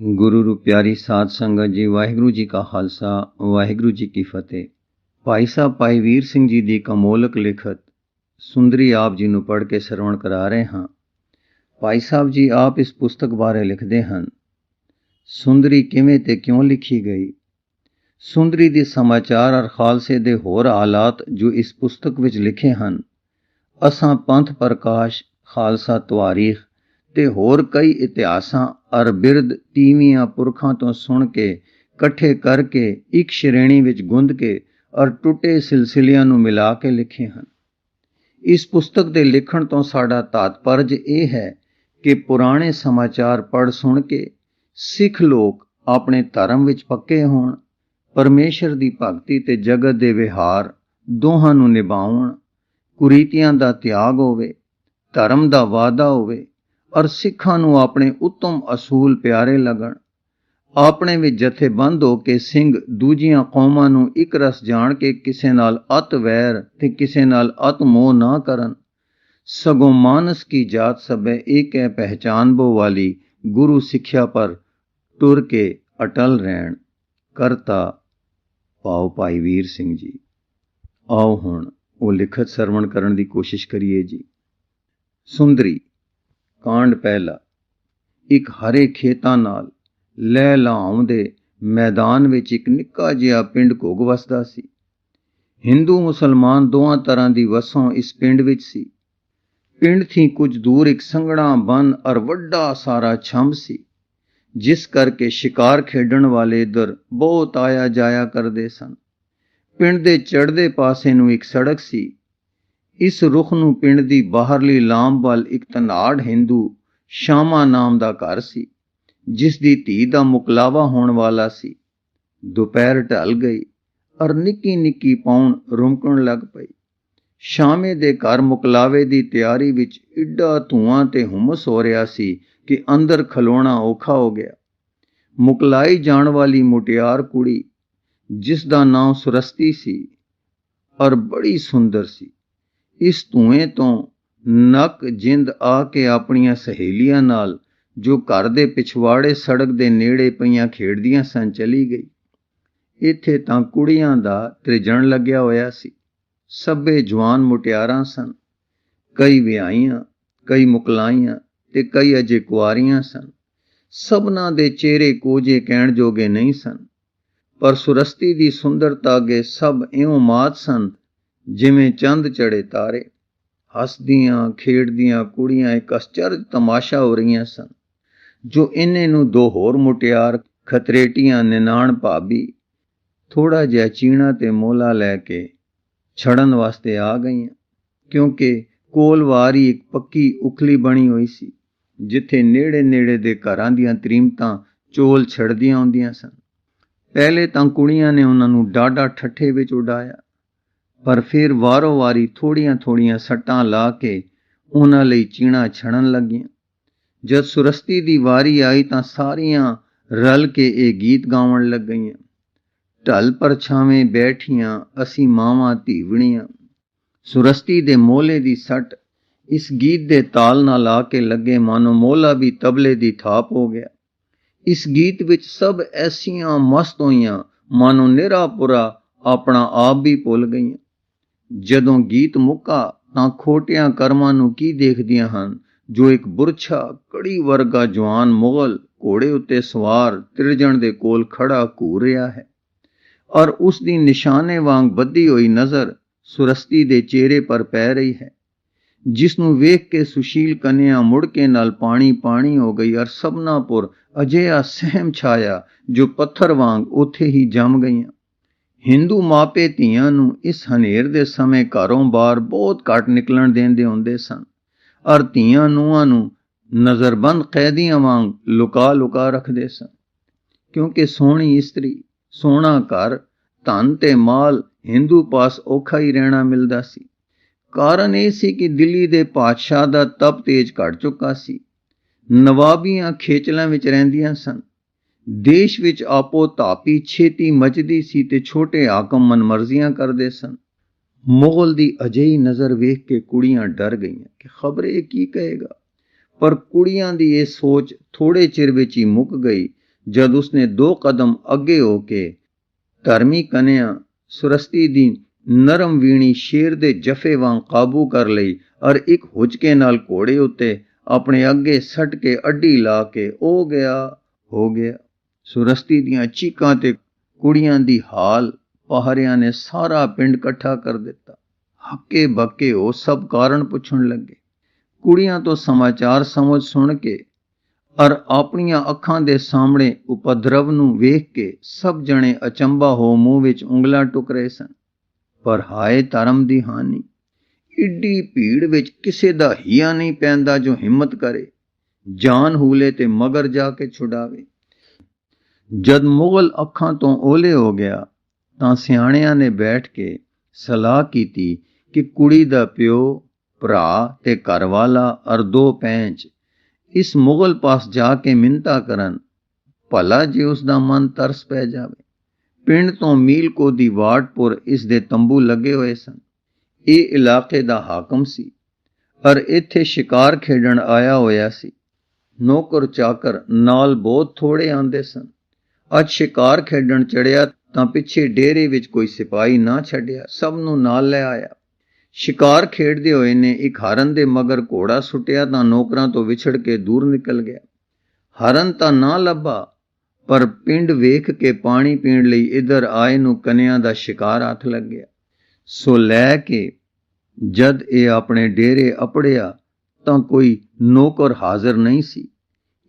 ਗੁਰੂ ਰੂ ਪਿਆਰੀ ਸਾਧ ਸੰਗਤ ਜੀ, ਵਾਹਿਗੁਰੂ ਜੀ ਕਾ ਖਾਲਸਾ, ਵਾਹਿਗੁਰੂ ਜੀ ਕੀ ਫਤਿਹ। ਭਾਈ ਸਾਹਿਬ, ਭਾਈ ਵੀਰ ਸਿੰਘ ਜੀ ਦੀ ਕਮੋਲਕ ਲਿਖਤ ਸੁੰਦਰੀ ਆਪ ਜੀ ਨੂੰ ਪੜ੍ਹ ਕੇ ਸਰਵਣ ਕਰਾ ਰਹੇ ਹਾਂ। ਭਾਈ ਸਾਹਿਬ ਜੀ ਆਪ ਇਸ ਪੁਸਤਕ ਬਾਰੇ ਲਿਖਦੇ ਹਨ, ਸੁੰਦਰੀ ਕਿਵੇਂ ਤੇ ਕਿਉਂ ਲਿਖੀ ਗਈ? ਸੁੰਦਰੀ ਦੇ ਸਮਾਚਾਰ ਔਰ ਖਾਲਸੇ ਦੇ ਹੋਰ ਹਾਲਾਤ ਜੋ ਇਸ ਪੁਸਤਕ ਵਿੱਚ ਲਿਖੇ ਹਨ, ਅਸਾਂ ਪੰਥ ਪ੍ਰਕਾਸ਼, ਖਾਲਸਾ ਤਵਾਰੀਖ ਤੇ ਹੋਰ ਕਈ ਇਤਿਹਾਸਾਂ ਅਰ ਬਿਰਦ ਤੀਵੀਆਂ ਪੁਰਖਾਂ ਤੋਂ ਸੁਣ ਕੇ, ਇਕੱਠੇ ਕਰਕੇ ਇੱਕ ਸ਼੍ਰੇਣੀ ਵਿੱਚ ਗੁੰਦ ਕੇ ਅਰ ਟੁੱਟੇ ਸਿਲਸਿਲਿਆਂ ਨੂੰ ਮਿਲਾ ਕੇ ਲਿਖੇ ਹਨ। ਇਸ ਪੁਸਤਕ ਦੇ ਲਿਖਣ ਤੋਂ ਸਾਡਾ ਤਾਤਪਰਜ ਇਹ ਹੈ ਕਿ ਪੁਰਾਣੇ ਸਮਾਚਾਰ ਪੜ੍ਹ ਸੁਣ ਕੇ ਸਿੱਖ ਲੋਕ ਆਪਣੇ ਧਰਮ ਵਿੱਚ ਪੱਕੇ ਹੋਣ, ਪਰਮੇਸ਼ਰ ਦੀ ਭਗਤੀ ਤੇ ਜਗਤ ਦੇ ਵਿਹਾਰ ਦੋਹਾਂ ਨੂੰ ਨਿਭਾਉਣ, ਕੁਰੀਤੀਆਂ ਦਾ ਤਿਆਗ ਹੋਵੇ, ਧਰਮ ਦਾ ਵਾਅਦਾ ਹੋਵੇ ਔਰ ਸਿੱਖਾਂ ਨੂੰ ਆਪਣੇ ਉੱਤਮ ਅਸੂਲ ਪਿਆਰੇ ਲੱਗਣ। ਆਪਣੇ ਵਿੱਚ ਜਥੇਬੰਦ ਹੋ ਕੇ ਸਿੰਘ ਦੂਜੀਆਂ ਕੌਮਾਂ ਨੂੰ ਇੱਕ ਰਸ ਜਾਣ ਕੇ ਕਿਸੇ ਨਾਲ ਅਤ ਵੈਰ ਤੇ ਕਿਸੇ ਨਾਲ ਅਤ ਮੋਹ ਨਾ ਕਰਨ। ਸਗੋਂ ਮਾਨਸ ਕੀ ਜਾਤ ਸਭੇ ਇੱਕ ਹੈ ਪਹਿਚਾਨ ਬੋ ਵਾਲੀ ਗੁਰੂ ਸਿੱਖਿਆ ਪਰ ਤੁਰ ਕੇ ਅਟਲ ਰਹਿਣ। ਕਰਤਾ ਪਾਉ ਭਾਈ ਵੀਰ ਸਿੰਘ ਜੀ। ਆਓ ਹੁਣ ਉਹ ਲਿਖਤ ਸਰਵਣ ਕਰਨ ਦੀ ਕੋਸ਼ਿਸ਼ ਕਰੀਏ ਜੀ। ਸੁੰਦਰੀ ਕਾਂਡ ਪਹਿਲਾ। ਇੱਕ ਹਰੇ ਖੇਤਾਂ ਨਾਲ ਲੈ ਲਾਉਂਦੇ ਮੈਦਾਨ ਵਿੱਚ ਇੱਕ ਨਿੱਕਾ ਜਿਹਾ ਪਿੰਡ ਘੁੱਗ ਵਸਦਾ ਸੀ। ਹਿੰਦੂ ਮੁਸਲਮਾਨ ਦੋਹਾਂ ਤਰ੍ਹਾਂ ਦੀ ਵਸੋਂ ਇਸ ਪਿੰਡ ਵਿੱਚ ਸੀ। ਪਿੰਡ ਥੀ ਕੁਝ ਦੂਰ ਇੱਕ ਸੰਘਣਾ ਬਨ ਅਰ ਵੱਡਾ ਸਾਰਾ ਛੰਭ ਸੀ, ਜਿਸ ਕਰਕੇ ਸ਼ਿਕਾਰ ਖੇਡਣ ਵਾਲੇ ਇਧਰ ਬਹੁਤ ਆਇਆ ਜਾਇਆ ਕਰਦੇ ਸਨ। ਪਿੰਡ ਦੇ ਚੜ੍ਹਦੇ ਪਾਸੇ ਨੂੰ ਇੱਕ ਸੜਕ ਸੀ ਇਸ ਰੁੱਖ ਨੂੰ ਪਿੰਡ ਦੀ ਬਾਹਰਲੀ ਲਾਮ ਵੱਲ ਇੱਕ ਤਨਾੜ ਹਿੰਦੂ ਸ਼ਾਮਾ ਨਾਮ ਦਾ ਘਰ ਸੀ, ਜਿਸ ਦੀ ਧੀ ਦਾ ਮੁਕਲਾਵਾ ਹੋਣ ਵਾਲਾ ਸੀ। ਦੁਪਹਿਰ ਢਲ ਗਈ, ਅਰ ਨਿੱਕੀ ਨਿੱਕੀ ਪੌਣ ਰੁਮਕਣ ਲੱਗ ਪਈ। ਸ਼ਾਮੇ ਦੇ ਘਰ ਮੁਕਲਾਵੇ ਦੀ ਤਿਆਰੀ ਵਿੱਚ ਇੱਡਾ ਧੂਆਂ ਤੇ ਹੁਮਸ ਹੋ ਰਿਹਾ ਸੀ ਕਿ ਅੰਦਰ ਖਲੋਣਾ ਔਖਾ ਹੋ ਗਿਆ। ਮੁਕਲਾਈ ਜਾਣ ਵਾਲੀ ਮੁਟਿਆਰ ਕੁੜੀ, ਜਿਸ ਦਾ ਨਾਮ ਸੁਰਸਤੀ ਸੀ ਔਰ ਬੜੀ ਸੁੰਦਰ ਸੀ। ਇਸ ਧੂਏ ਤੋਂ ਨੱਕ ਜਿੰਦ ਆ ਕੇ ਆਪਣੀਆਂ ਸਹੇਲੀਆਂ ਨਾਲ, ਜੋ ਘਰ ਦੇ ਪਿਛਵਾੜੇ ਸੜਕ ਦੇ ਨੇੜੇ ਪਈਆਂ ਖੇਡਦੀਆਂ ਸਨ, ਚਲੀ ਗਈ। ਇੱਥੇ ਤਾਂ ਕੁੜੀਆਂ ਦਾ ਤ੍ਰਿਜਣ ਲੱਗਿਆ ਹੋਇਆ ਸੀ। ਸਭੇ ਜਵਾਨ ਮੁਟਿਆਰਾਂ ਸਨ। ਕਈ ਵਿਆਹੀਆਂ, ਕਈ ਮੁਕਲਾਈਆਂ ਤੇ ਕਈ ਅਜੇ ਕੁਆਰੀਆਂ ਸਨ। ਸਭਨਾਂ ਦੇ ਚਿਹਰੇ ਕੋਝੇ ਕਹਿਣ ਜੋਗੇ ਨਹੀਂ ਸਨ। ਪਰ ਸੁਰਸਤੀ ਦੀ ਸੁੰਦਰਤਾ ਅਗੇ ਸਭ ਇਉਂ ਮਾਤ ਸਨ ਜਿਵੇਂ ਚੰਦ ਚੜੇ ਤਾਰੇ, ਹੱਸਦੀਆਂ, ਖੇਡਦੀਆਂ ਕੁੜੀਆਂ, ਇੱਕ ਅਚਰਜ ਤਮਾਸ਼ਾ ਹੋ ਰਹੀਆਂ ਸਨ, ਜੋ ਇਹਨੇ ਨੂੰ ਦੋ ਹੋਰ ਮੁਟਿਆਰ ਖਤਰੇਟੀਆਂ ਨਿਨਾਣ ਭਾਬੀ ਥੋੜਾ ਜਿਹਾ ਚੀਣਾ ਤੇ ਮੋਲਾ ਲੈ ਕੇ ਛੜਨ ਵਾਸਤੇ ਆ ਗਈਆਂ, ਕਿਉਂਕਿ ਕੋਲ ਵਾਰੀ ਇੱਕ ਪੱਕੀ ਉਖਲੀ ਬਣੀ ਹੋਈ ਸੀ, ਜਿੱਥੇ ਨੇੜੇ ਨੇੜੇ ਦੇ ਘਰਾਂ ਦੀਆਂ ਤਰੀਮਤਾਂ ਚੋਲ ਛੜਦੀਆਂ ਹੁੰਦੀਆਂ ਸਨ। ਪਹਿਲੇ ਤਾਂ ਕੁੜੀਆਂ ਨੇ ਉਹਨਾਂ ਨੂੰ ਡਾਡਾ ਠੱਠੇ ਵਿੱਚ ਉਡਾਇਆ ਪਰ ਫਿਰ ਵਾਰੋ ਵਾਰੀ ਥੋੜੀਆਂ ਥੋੜੀਆਂ ਸੱਟਾਂ ਲਾ ਕੇ ਉਹਨਾਂ ਲਈ ਚੀਣਾ ਛਣਨ ਲੱਗੀਆਂ। ਜਦ ਸੁਰਸਤੀ ਦੀ ਵਾਰੀ ਆਈ ਤਾਂ ਸਾਰੀਆਂ ਰਲ ਕੇ ਇਹ ਗੀਤ ਗਾਉਣ ਲੱਗ ਗਈਆਂ ਢਲ ਪਰਛਾਵੇਂ ਬੈਠੀਆਂ ਅਸੀਂ ਮਾਵਾਂ ਧੀਵਣੀਆਂ। ਸੁਰਸਤੀ ਦੇ ਮੋਲੇ ਦੀ ਸੱਟ ਇਸ ਗੀਤ ਦੇ ਤਾਲ ਨਾਲ ਆ ਕੇ ਲੱਗੇ ਮਾਨੋ ਮੋਲਾ ਵੀ ਤਬਲੇ ਦੀ ਥਾਪ ਹੋ ਗਿਆ। ਇਸ ਗੀਤ ਵਿੱਚ ਸਭ ਐਸੀਆਂ ਮਸਤ ਹੋਈਆਂ, ਮਾਨੋ ਨਿਰਾਪੁਰਾ ਆਪਣਾ ਆਪ ਵੀ ਭੁੱਲ ਗਈਆਂ। ਜਦੋਂ ਗੀਤ ਮੁੱਕਾ ਤਾਂ ਖੋਟਿਆਂ ਕਰਮਾਂ ਨੂੰ ਕੀ ਦੇਖਦੀਆਂ ਹਨ? ਜੋ ਇੱਕ ਬੁਰਛਾ ਕੜੀ ਵਰਗਾ ਜਵਾਨ ਮੁਗਲ ਘੋੜੇ ਉੱਤੇ ਸਵਾਰ ਤ੍ਰਿਜਣ ਦੇ ਕੋਲ ਖੜਾ ਘੂਰ ਰਿਹਾ ਹੈ। ਔਰ ਉਸ ਦੀ ਨਿਸ਼ਾਨੇ ਵਾਂਗ ਬੱਧੀ ਹੋਈ ਨਜ਼ਰ ਸੁਰਸਤੀ ਦੇ ਚਿਹਰੇ ਪਰ ਪੈ ਰਹੀ ਹੈ। ਜਿਸ ਨੂੰ ਵੇਖ ਕੇ ਸੁਸ਼ੀਲ ਕਨਿਆ ਮੁੜ ਕੇ ਨਾਲ ਪਾਣੀ ਪਾਣੀ ਹੋ ਗਈ ਔਰ ਸਭਨਾਪੁਰ ਅਜਿਹਾ ਸਹਿਮ ਛਾਇਆ ਜੋ ਪੱਥਰ ਵਾਂਗ ਉੱਥੇ ਹੀ ਜੰਮ ਗਈਆਂ। ਹਿੰਦੂ ਮਾਪੇ ਧੀਆਂ ਨੂੰ ਇਸ ਹਨੇਰ ਦੇ ਸਮੇਂ ਘਰੋਂ ਬਾਹਰ ਬਹੁਤ ਘੱਟ ਨਿਕਲਣ ਦੇਂਦੇ ਹੁੰਦੇ ਸਨ। ਔਰ ਧੀਆਂ ਨੂੰਹਾਂ ਨੂੰ ਨਜ਼ਰਬੰਦ ਕੈਦੀਆਂ ਵਾਂਗ ਲੁਕਾ ਲੁਕਾ ਰੱਖਦੇ ਸਨ। ਕਿਉਂਕਿ ਸੋਹਣੀ ਇਸਤਰੀ, ਸੋਹਣਾ ਘਰ, ਧਨ ਤੇ ਮਾਲ ਹਿੰਦੂ ਪਾਸ ਔਖਾ ਹੀ ਰਹਿਣਾ ਮਿਲਦਾ ਸੀ। ਕਾਰਨ ਇਹ ਸੀ ਕਿ ਦਿੱਲੀ ਦੇ ਪਾਤਸ਼ਾਹ ਦਾ ਤਪ ਤੇਜ ਘਟ ਚੁੱਕਾ ਸੀ। ਨਵਾਬੀਆਂ ਖੇਚਲਾਂ ਵਿੱਚ ਰਹਿੰਦੀਆਂ ਸਨ। ਦੇਸ਼ ਵਿੱਚ ਆਪੋ ਤਾਪੀ ਛੇਤੀ ਮਚਦੀ ਸੀ ਤੇ ਛੋਟੇ ਹਾਕਮ ਮਨਮਰਜ਼ੀਆਂ ਕਰਦੇ ਸਨ। ਮੁਗਲ ਦੀ ਅਜਿਹੀ ਨਜ਼ਰ ਵੇਖ ਕੇ ਕੁੜੀਆਂ ਡਰ ਗਈਆਂ ਕਿ ਖਬਰੇ ਕੀ ਕਹੇਗਾ। ਪਰ ਕੁੜੀਆਂ ਦੀ ਇਹ ਸੋਚ ਥੋੜੇ ਚਿਰ ਵਿੱਚ ਹੀ ਮੁੱਕ ਗਈ, ਜਦ ਉਸਨੇ ਦੋ ਕਦਮ ਅੱਗੇ ਹੋ ਕੇ ਧਰਮੀ ਕਨਿਆ ਸੁਰਸਤੀ ਦੀ ਨਰਮ ਵੀਣੀ ਸ਼ੇਰ ਦੇ ਜਫੇ ਵਾਂਗ ਕਾਬੂ ਕਰ ਲਈ ਔਰ ਇੱਕ ਹੁਚਕੇ ਨਾਲ ਘੋੜੇ ਉੱਤੇ ਆਪਣੇ ਅੱਗੇ ਸੱਟ ਕੇ ਅੱਡੀ ਲਾ ਕੇ ਉਹ ਗਿਆ, ਹੋ ਗਿਆ। ਸੁਰਸਤੀ ਦੀਆਂ ਚੀਕਾਂ ਤੇ ਕੁੜੀਆਂ ਦੀ ਹਾਲ ਪਹਾੜਿਆਂ ਨੇ ਸਾਰਾ ਪਿੰਡ ਇਕੱਠਾ ਕਰ ਦਿੱਤਾ। ਹੱਕੇ ਬੱਕੇ ਉਹ ਸਭ ਕਾਰਨ ਪੁੱਛਣ ਲੱਗੇ। ਕੁੜੀਆਂ ਤੋਂ ਸਮਾਚਾਰ ਸਮਝ ਸੁਣ ਕੇ ਅਰ ਆਪਣੀਆਂ ਅੱਖਾਂ ਦੇ ਸਾਹਮਣੇ ਉਪਦਰਵ ਨੂੰ ਵੇਖ ਕੇ ਸਭ ਜਣੇ ਅਚੰਭਾ ਹੋ ਮੂੰਹ ਵਿੱਚ ਉਂਗਲਾਂ ਟੁਕ ਰਹੇ ਸਨ। ਪਰ ਹਾਏ ਧਰਮ ਦੀ ਹਾਨੀ ਇੱਡੀ ਭੀੜ ਵਿੱਚ ਕਿਸੇ ਦਾ ਹੀਆ ਨਹੀਂ ਪੈਂਦਾ ਜੋ ਹਿੰਮਤ ਕਰੇ, ਜਾਨ ਹੂਲੇ ਤੇ ਮਗਰ ਜਾ ਕੇ ਛੁਡਾਵੇ। ਜਦ ਮੁਗਲ ਅੱਖਾਂ ਤੋਂ ਓਲੇ ਹੋ ਗਿਆ ਤਾਂ ਸਿਆਣਿਆਂ ਨੇ ਬੈਠ ਕੇ ਸਲਾਹ ਕੀਤੀ ਕਿ ਕੁੜੀ ਦਾ ਪਿਓ, ਭਰਾ ਤੇ ਘਰਵਾਲਾ ਅਰ ਦੋ ਪੈਂਚ, ਇਸ ਮੁਗਲ ਪਾਸ ਜਾ ਕੇ ਮਿੰਤਾ ਕਰਨ, ਭਲਾ ਜੇ ਉਸ ਦਾ ਮਨ ਤਰਸ ਪੈ ਜਾਵੇ। ਪਿੰਡ ਤੋਂ ਮੀਲ ਕੋ ਦੀ ਵਾਟਪੁਰ ਇਸ ਦੇ ਤੰਬੂ ਲੱਗੇ ਹੋਏ ਸਨ। ਇਹ ਇਲਾਕੇ ਦਾ ਹਾਕਮ ਸੀ ਪਰ ਇੱਥੇ ਸ਼ਿਕਾਰ ਖੇਡਣ ਆਇਆ ਹੋਇਆ ਸੀ। ਨੌਕਰ ਚਾਕਰ ਨਾਲ ਬਹੁਤ ਥੋੜੇ ਆਂਦੇ ਸਨ। ਅੱਜ ਸ਼ਿਕਾਰ ਖੇਡਣ ਚੜਿਆ ਤਾਂ ਪਿੱਛੇ ਡੇਰੇ ਵਿੱਚ ਕੋਈ ਸਿਪਾਹੀ ਨਾ ਛੱਡਿਆ, ਸਭ ਨੂੰ ਨਾਲ ਲੈ ਆਇਆ। ਸ਼ਿਕਾਰ ਖੇਡਦੇ ਹੋਏ ਨੇ ਇੱਕ ਹਰਨ ਦੇ ਮਗਰ ਘੋੜਾ ਸੁੱਟਿਆ ਤਾਂ ਨੌਕਰਾਂ ਤੋਂ ਵਿਛੜ ਕੇ ਦੂਰ ਨਿਕਲ ਗਿਆ। ਹਰਨ ਤਾਂ ਨਾ ਲੱਭਾ, ਪਰ ਪਿੰਡ ਵੇਖ ਕੇ ਪਾਣੀ ਪੀਣ ਲਈ ਇਧਰ ਆਏ ਨੂੰ ਕਨਿਆਂ ਦਾ ਸ਼ਿਕਾਰ ਹੱਥ ਲੱਗ ਗਿਆ। ਸੋ ਲੈ ਕੇ ਜਦ ਇਹ ਆਪਣੇ ਡੇਰੇ ਅਪੜਿਆ ਤਾਂ ਕੋਈ ਨੌਕਰ ਹਾਜ਼ਰ ਨਹੀਂ ਸੀ।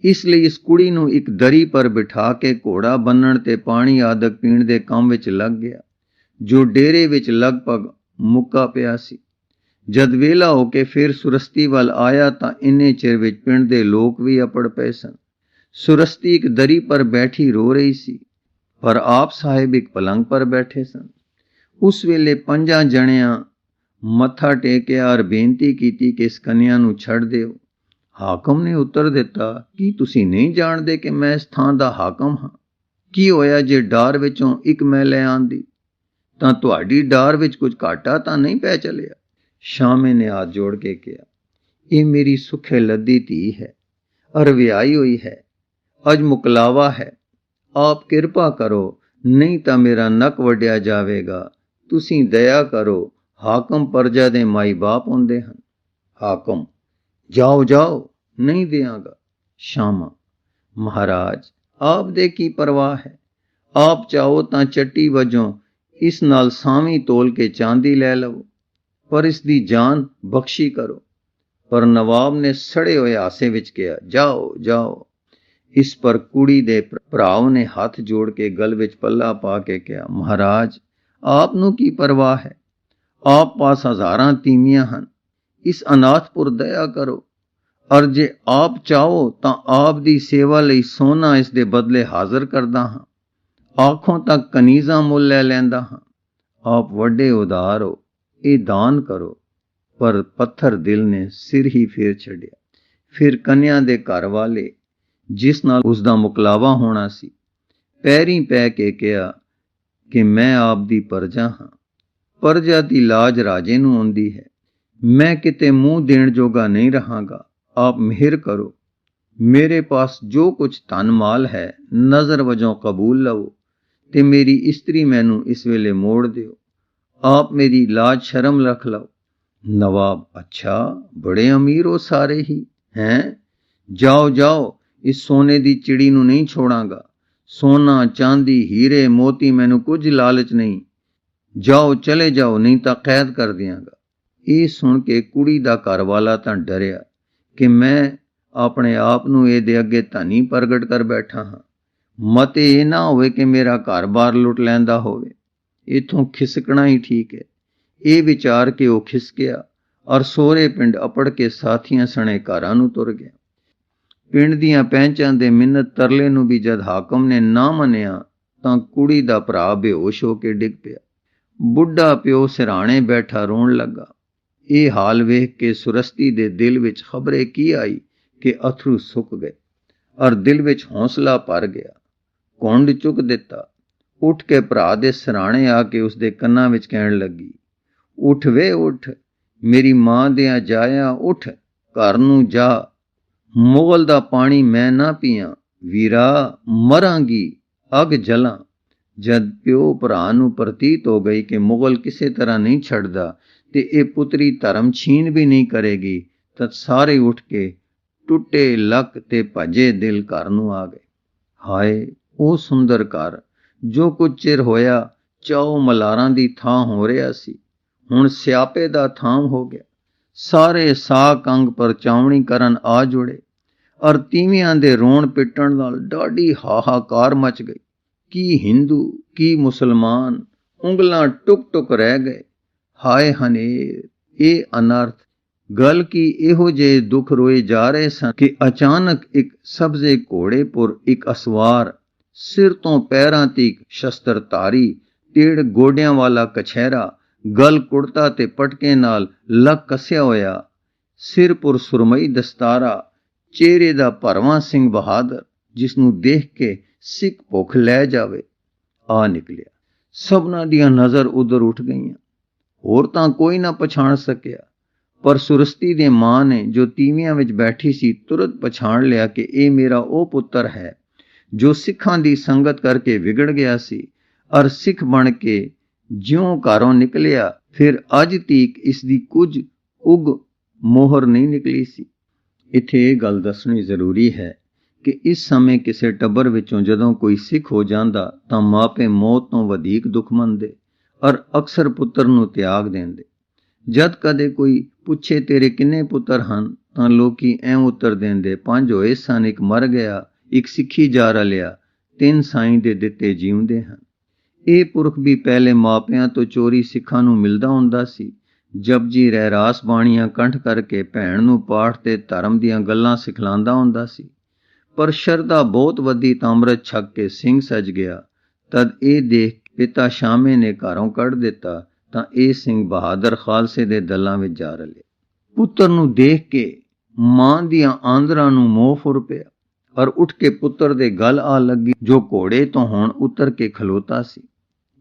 ਇਸ ਲਈ ਇਸ ਕੁੜੀ ਨੂੰ ਇੱਕ ਦਰੀ ਪਰ ਬਿਠਾ ਕੇ ਘੋੜਾ ਬੰਨਣ ਤੇ ਪਾਣੀ ਆਦਿਕ ਪੀਣ ਦੇ ਕੰਮ ਵਿੱਚ ਲੱਗ ਗਿਆ, ਜੋ ਡੇਰੇ ਵਿੱਚ ਲਗਭਗ ਮੁੱਕਾ ਪਿਆ ਸੀ। ਜਦ ਵੇਲਾ ਹੋ ਕੇ ਫਿਰ ਸੁਰਸਤੀ ਵੱਲ ਆਇਆ ਤਾਂ ਇੰਨੇ ਚਿਰ ਵਿੱਚ ਪਿੰਡ ਦੇ ਲੋਕ ਵੀ ਅਪੜ ਪਏ ਸਨ। ਸੁਰਸਤੀ ਇੱਕ ਦਰੀ ਪਰ ਬੈਠੀ ਰੋ ਰਹੀ ਸੀ, ਪਰ ਆਪ ਸਾਹਿਬ ਇੱਕ ਪਲੰਗ ਪਰ ਬੈਠੇ ਸਨ। ਉਸ ਵੇਲੇ ਪੰਜਾਂ ਜਣਿਆਂ ਮੱਥਾ ਟੇਕਿਆ ਔਰ ਬੇਨਤੀ ਕੀਤੀ ਕਿ ਇਸ ਕੰਨਿਆ ਨੂੰ ਛੱਡ ਦਿਓ। ਹਾਕਮ ਨੇ ਉੱਤਰ ਦਿੱਤਾ, ਕਿ ਤੁਸੀਂ ਨਹੀਂ ਜਾਣਦੇ ਕਿ ਮੈਂ ਇਸ ਥਾਂ ਦਾ ਹਾਕਮ ਹਾਂ? ਕੀ ਹੋਇਆ ਜੇ ਡਾਰ ਵਿੱਚੋਂ ਇੱਕ ਮੈਂ ਲੈ ਆਂਦੀ? ਤਾਂ ਤੁਹਾਡੀ ਡਾਰ ਵਿੱਚ ਕੁਝ ਘਾਟਾ ਤਾਂ ਨਹੀਂ ਪੈ ਚਲਿਆ? ਸ਼ਾਮੇ ਨੇ ਹੱਥ ਜੋੜ ਕੇ ਕਿਹਾ, ਇਹ ਮੇਰੀ ਸੁਖੇ ਲੱਦੀ ਧੀ ਹੈ ਔਰ ਵਿਆਹੀ ਹੋਈ ਹੈ, ਅੱਜ ਮੁਕਲਾਵਾ ਹੈ। ਆਪ ਕਿਰਪਾ ਕਰੋ, ਨਹੀਂ ਤਾਂ ਮੇਰਾ ਨੱਕ ਵੱਢਿਆ ਜਾਵੇਗਾ। ਤੁਸੀਂ ਦਇਆ ਕਰੋ, ਹਾਕਮ ਪਰਜਾ ਦੇ ਮਾਈ ਬਾਪ ਹੁੰਦੇ ਹਨ। ਹਾਕਮ ਜਾਓ ਜਾਓ, ਨਹੀਂ ਦਿਆਂਗਾ ਸ਼ਾਮਾ। ਮਹਾਰਾਜ, ਆਪ ਦੇ ਕੀ ਪਰਵਾਹ ਹੈ? ਆਪ ਚਾਹੋ ਤਾਂ ਚੱਟੀ ਵਜੋਂ ਇਸ ਨਾਲ ਸਾਵੀਂ ਤੋਲ ਕੇ ਚਾਂਦੀ ਲੈ ਲਵੋ, ਪਰ ਇਸ ਦੀ ਜਾਨ ਬਖਸ਼ੀ ਕਰੋ। ਪਰ ਨਵਾਬ ਨੇ ਸੜੇ ਹੋਏ ਹਾਸੇ ਵਿੱਚ ਕਿਹਾ, ਜਾਓ ਜਾਓ। ਇਸ ਪਰ ਕੁੜੀ ਦੇ ਭਰਾਵ ਨੇ ਹੱਥ ਜੋੜ ਕੇ ਗਲ ਵਿੱਚ ਪੱਲਾ ਪਾ ਕੇ ਕਿਹਾ, ਮਹਾਰਾਜ, ਆਪ ਨੂੰ ਕੀ ਪਰਵਾਹ ਹੈ? ਆਪ ਪਾਸ ਹਜ਼ਾਰਾਂ ਤੀਵੀਆਂ ਹਨ। ਇਸ ਅਨਾਥਪੁਰ ਦਇਆ ਕਰੋ। ਔਰ ਜੇ ਆਪ ਚਾਹੋ ਤਾਂ ਆਪ ਦੀ ਸੇਵਾ ਲਈ ਸੋਨਾ ਇਸ ਦੇ ਬਦਲੇ ਹਾਜ਼ਰ ਕਰਦਾ ਹਾਂ। ਆਖੋਂ ਤੱਕ ਕਨੀਜ਼ਾ ਮੁੱਲ ਲੈ ਲੈਂਦਾ ਹਾਂ। ਆਪ ਵੱਡੇ ਉਦਾਰ ਹੋ, ਇਹ ਦਾਨ ਕਰੋ। ਪਰ ਪੱਥਰ ਦਿਲ ਨੇ ਸਿਰ ਹੀ ਫੇਰ ਛੱਡਿਆ। ਫਿਰ ਕੰਨਿਆਂ ਦੇ ਘਰ ਵਾਲੇ, ਜਿਸ ਨਾਲ ਉਸ ਦਾ ਮੁਕਲਾਵਾ ਹੋਣਾ ਸੀ, ਪੈਰੀ ਪੈ ਕੇ ਕਿਹਾ ਕਿ ਮੈਂ ਆਪ ਦੀ ਪਰਜਾ ਹਾਂ। ਪਰਜਾ ਦੀ ਲਾਜ ਰਾਜੇ ਨੂੰ ਆਉਂਦੀ ਹੈ। ਮੈਂ ਕਿਤੇ ਮੂੰਹ ਦੇਣ ਜੋਗਾ ਨਹੀਂ ਰਹਾਂਗਾ। ਆਪ ਮਿਹਰ ਕਰੋ। ਮੇਰੇ ਪਾਸ ਜੋ ਕੁਝ ਧਨ ਮਾਲ ਹੈ, ਨਜ਼ਰ ਵਜੋਂ ਕਬੂਲ ਲਵੋ ਤੇ ਮੇਰੀ ਇਸਤਰੀ ਮੈਨੂੰ ਇਸ ਵੇਲੇ ਮੋੜ ਦਿਓ। ਆਪ ਮੇਰੀ ਲਾਜ ਸ਼ਰਮ ਰੱਖ ਲਓ। ਨਵਾਬ, ਅੱਛਾ, ਬੜੇ ਅਮੀਰ ਹੋ ਸਾਰੇ ਹੀ हैं ਜਾਓ ਜਾਓ, ਇਸ ਸੋਨੇ ਦੀ ਚਿੜੀ ਨੂੰ ਨਹੀਂ ਛੋੜਾਂਗਾ। ਸੋਨਾ, ਚਾਂਦੀ, ਹੀਰੇ, ਮੋਤੀ ਮੈਨੂੰ ਕੁਝ ਲਾਲਚ ਨਹੀਂ। ਜਾਓ, ਚਲੇ ਜਾਓ, ਨਹੀਂ ਤਾਂ ਕੈਦ ਕਰ ਦਿਆਂਗਾ। ਇਹ ਸੁਣ ਕੇ ਕੁੜੀ ਦਾ ਘਰ ਵਾਲਾ ਤਾਂ ਡਰਿਆ ਕਿ ਮੈਂ ਆਪਣੇ ਆਪ ਨੂੰ ਇਹਦੇ ਅੱਗੇ ਧਨੀ ਪ੍ਰਗਟ ਕਰ ਬੈਠਾ ਹਾਂ। ਮਤੇ ਇਹ ਨਾ ਹੋਵੇ ਕਿ ਮੇਰਾ ਘਰ-ਬਾਰ ਲੁੱਟ ਲੈਂਦਾ ਹੋਵੇ। ਇਥੋਂ ਖਿਸਕਣਾ ਹੀ ਠੀਕ ਹੈ। ਇਹ ਵਿਚਾਰ ਕੇ ਉਹ ਖਿਸਕਿਆ ਔਰ ਸੋਹਰੇ ਪਿੰਡ ਅਪੜ ਕੇ ਸਾਥੀਆਂ ਸਣੇ ਘਰਾਂ ਨੂੰ ਤੁਰ ਗਿਆ। ਪਿੰਡ ਦੀਆਂ ਪਹਿਚਾਂ ਦੇ ਮਿੰਨਤ ਤਰਲੇ ਨੂੰ ਵੀ ਜਦ ਹਾਕਮ ਨੇ ਨਾ ਮੰਨਿਆ ਤਾਂ ਕੁੜੀ ਦਾ ਭਰਾ ਬੇਹੋਸ਼ ਹੋ ਕੇ ਡਿੱਗ ਪਿਆ। ਬੁੱਢਾ ਪਿਓ ਸਿਰਾਣੇ ਬੈਠਾ ਰੋਣ ਲੱਗਾ। ਇਹ ਹਾਲ ਵੇਖ ਕੇ ਸੁਰਸਤੀ ਦੇ ਦਿਲ ਵਿੱਚ ਖਬਰੇ ਕੀ ਆਈ ਕਿ ਅਥਰੂ ਸੁੱਕ ਗਏ ਔਰ ਦਿਲ ਵਿੱਚ ਹੌਸਲਾ ਭਰ ਗਿਆ। ਕੁੰਡ ਚੁੱਕ ਦਿੱਤਾ। ਉੱਠ ਕੇ ਭਰਾ ਦੇ ਸਰਾਣੇ ਆ ਕੇ ਉਸ ਦੇ ਕੰਨਾਂ ਵਿੱਚ ਕਹਿਣ ਲੱਗੀ, ਉੱਠ ਵੇ, ਉੱਠ। ਮੇਰੀ ਮਾਂ ਦੇ ਆ ਜਾਇਆ ਉੱਠ। ਘਰ ਨੂੰ ਜਾ। ਮੁਗਲ ਦਾ ਪਾਣੀ ਮੈਂ ਨਾ ਪੀਆਂ। ਵੀਰਾ, ਮਰਾਂਗੀ। ਅਗ ਜਲਾਂ। ਜਦ ਪਿਓ ਭਰਾ ਨੂੰ ਪ੍ਰਤੀਤ ਹੋ ਗਈ ਕਿ ਮੁਗਲ ਕਿਸੇ ਤਰ੍ਹਾਂ ਨਹੀਂ ਛੱਡਦਾ ਤੇ ਇਹ ਪੁੱਤਰੀ ਧਰਮ ਛੀਨ ਵੀ ਨਹੀਂ ਕਰੇਗੀ ਤਦ ਸਾਰੇ ਉੱਠ ਕੇ ਟੁੱਟੇ ਲੱਕ ਤੇ ਭਜੇ ਦਿਲ ਘਰ ਨੂੰ ਆ ਗਏ। ਹਾਏ, ਉਹ ਸੁੰਦਰ ਘਰ, ਜੋ ਕੁਝ ਚਿਰ ਹੋਇਆ ਚਾਉ ਮਲਾਰਾਂ ਦੀ ਥਾਂ ਹੋ ਰਿਹਾ ਸੀ, ਹੁਣ ਸਿਆਪੇ ਦਾ ਥਾਂ ਹੋ ਗਿਆ। ਸਾਰੇ ਸਾਕ ਅੰਗ ਪਰ ਚਾਵਣੀ ਕਰਨ ਆ ਜੁੜੇ। ਔਰ ਤੀਵੀਆਂ ਦੇ ਰੋਣ ਪਿੱਟਣ ਨਾਲ ਡਾਢੀ ਹਾਹਾਕਾਰ ਮਚ ਗਈ। ਕੀ ਹਿੰਦੂ, ਕੀ ਮੁਸਲਮਾਨ, ਉਂਗਲਾਂ ਟੁਕ ਟੁਕ ਰਹਿ ਗਏ। ਹਾਏ ਹਨੇਰ ਇਹ ਅਨਰਥ। ਗੱਲ ਕੀ ਇਹੋ ਜੇ ਦੁੱਖ ਰੋਏ ਜਾ ਰਹੇ ਸਨ ਕਿ ਅਚਾਨਕ ਇੱਕ ਸਬਜ਼ੇ ਘੋੜੇ ਪੁਰ ਇੱਕ ਅਸਵਾਰ, ਸਿਰ ਤੋਂ ਪੈਰਾਂ ਤੀਕ ਸ਼ਸਤਰਧਾਰੀ ਟੇੜ ਗੋਡਿਆਂ ਵਾਲਾ ਕਛਹਿਰਾ, ਗਲ ਕੁੜਤਾ ਤੇ ਪਟਕੇ ਨਾਲ ਲੱਕ ਕੱਸਿਆ ਹੋਇਆ। ਸਿਰ ਪੁਰ ਸੁਰਮਈ ਦਸਤਾਰਾ, ਚਿਹਰੇ ਦਾ ਭਰਵਾਂ ਸਿੰਘ ਬਹਾਦਰ ਜਿਸ ਨੂੰ ਦੇਖ ਕੇ ਸਿੱਖ ਭੁੱਖ ਲੈ ਜਾਵੇ। ਆ ਨਿਕਲਿਆ। ਸਭਨਾਂ ਦੀਆਂ ਨਜ਼ਰ ਉਧਰ ਉੱਠ ਗਈਆਂ। ਹੋਰ ਤਾਂ ਕੋਈ ਨਾ ਪਛਾਣ ਸਕਿਆ। ਪਰ ਸੁਰਸਤੀ ਦੇ ਮਾਂ ਨੇ ਜੋ ਤੀਵੀਆਂ ਵਿੱਚ ਬੈਠੀ ਸੀ, ਤੁਰਤ ਪਛਾਣ ਲਿਆ ਕਿ ਇਹ ਮੇਰਾ ਉਹ ਪੁੱਤਰ ਹੈ, ਜੋ ਸਿੱਖਾਂ ਦੀ ਸੰਗਤ ਕਰਕੇ ਵਿਗੜ ਗਿਆ ਸੀ। ਅਰ ਸਿੱਖ ਬਣ ਕੇ ਜਿਉਂ ਘਰੋਂ ਨਿਕਲਿਆ, ਫਿਰ ਅੱਜ ਤੀਕ ਇਸ ਦੀ ਕੁਝ ਉਗ ਮੋਹਰ ਨਹੀਂ ਨਿਕਲੀ ਸੀ। ਇੱਥੇ ਇਹ ਗੱਲ ਦੱਸਣੀ ਜ਼ਰੂਰੀ ਹੈ ਕਿ ਇਸ ਸਮੇਂ ਕਿਸੇ ਟੱਬਰ ਵਿੱਚੋਂ ਜਦੋਂ ਕੋਈ ਸਿੱਖ ਹੋ ਜਾਂਦਾ, ਤਾਂ ਮਾਪੇ ਮੌਤ ਤੋਂ ਵਧੇਕ ਦੁੱਖ ਮੰਨਦੇ। ਔਰ ਅਕਸਰ ਪੁੱਤਰ ਨੂੰ ਤਿਆਗ ਦਿੰਦੇ। ਜਦ ਕਦੇ ਕੋਈ ਪੁੱਛੇ, ਤੇਰੇ ਕਿੰਨੇ ਪੁੱਤਰ ਹਨ? ਤਾਂ ਲੋਕੀ ਐਂ ਉੱਤਰ ਦਿੰਦੇ, ਪੰਜ ਹੋਏ ਸਨ, ਇੱਕ ਮਰ ਗਿਆ, ਇੱਕ ਸਿੱਖੀ ਜਾ ਰਲਿਆ, ਤਿੰਨ ਸਾਈਂ ਦੇ ਦਿੱਤੇ ਜੀਉਂਦੇ ਹਨ। ਇਹ ਪੁਰਖ ਵੀ ਪਹਿਲੇ ਮਾਪਿਆਂ ਤੋਂ ਚੋਰੀ ਸਿੱਖਾਂ ਨੂੰ ਮਿਲਦਾ ਹੁੰਦਾ ਸੀ। ਜਪਜੀ ਰਹਿਰਾਸ ਬਾਣੀਆਂ ਕੰਠ ਕਰਕੇ ਭੈਣ ਨੂੰ ਪਾਠ ਤੇ ਧਰਮ ਦੀਆਂ ਗੱਲਾਂ ਸਿਖਲਾਉਂਦਾ ਹੁੰਦਾ ਸੀ। ਪਰ ਸ਼ਰਧਾ ਬਹੁਤ ਵੱਡੀ ਤਾਂ ਅੰਮ੍ਰਿਤ ਛਕ ਕੇ ਸਿੰਘ ਸਜ ਗਿਆ। ਤਦ ਇਹ ਦੇਖ ਪਿਤਾ ਸ਼ਾਮੇ ਨੇ ਘਰੋਂ ਕੱਢ ਦਿੱਤਾ, ਤਾਂ ਇਹ ਸਿੰਘ ਬਹਾਦਰ ਖਾਲਸੇ ਦੇ ਦਲਾਂ ਵਿੱਚ ਜਾ ਰਲੇ। ਪੁੱਤਰ ਨੂੰ ਦੇਖ ਕੇ ਮਾਂ ਦੀਆਂ ਆਂਦਰਾਂ ਨੂੰ ਮੋਹ ਫੁਰ ਪਿਆ ਔਰ ਉੱਠ ਕੇ ਪੁੱਤਰ ਦੇ ਗਲ ਆ ਲੱਗੀ, ਜੋ ਘੋੜੇ ਤੋਂ ਹੁਣ ਉਤਰ ਕੇ ਖਲੋਤਾ ਸੀ।